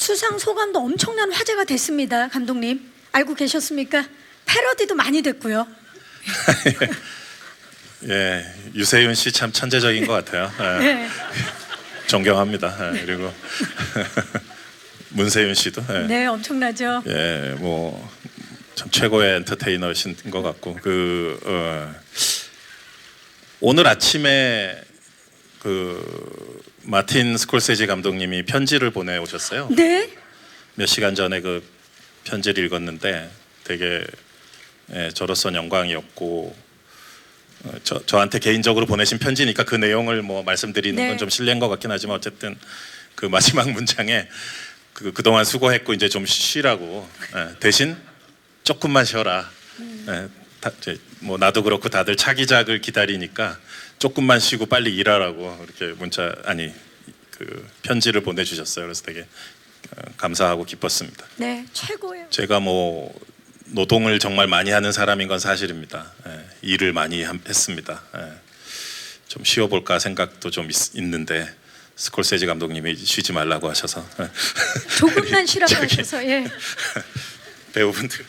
수상 소감도 엄청난 화제가 됐습니다, 감독님. 알고 계셨습니까? 패러디도 많이 됐고요. 예, 유세윤 씨 참 천재적인 것 같아요. 예, 네. 존경합니다. 예, 그리고 문세윤 씨도 예, 네, 엄청나죠. 예, 뭐 참 최고의 엔터테이너신 것 같고 그 어, 오늘 아침에 그 마틴 스콜세지 감독님이 편지를 보내 오셨어요. 네. 몇 시간 전에 그 편지를 읽었는데 되게 예, 저로선 영광이었고 어, 저 저한테 개인적으로 보내신 편지니까 그 내용을 뭐 말씀드리는 네. 건 좀 실례인 것 같긴 하지만 어쨌든 그 마지막 문장에 그 그동안 수고했고 이제 좀 쉬라고 예, 대신 조금만 쉬어라. 예, 다, 뭐 나도 그렇고 다들 차기작을 기다리니까 조금만 쉬고 빨리 일하라고 이렇게 문자 아니 그 편지를 보내주셨어요. 그래서 되게 어, 감사하고 기뻤습니다. 네, 최고예요. 제가 뭐 노동을 정말 많이 하는 사람인 건 사실입니다. 예, 일을 많이 함- 했습니다. 예, 좀 쉬어볼까 생각도 좀 있, 있는데 스콜세지 감독님이 쉬지 말라고 하셔서 예. 조금만 쉬라고 하셔서 예. 배우분들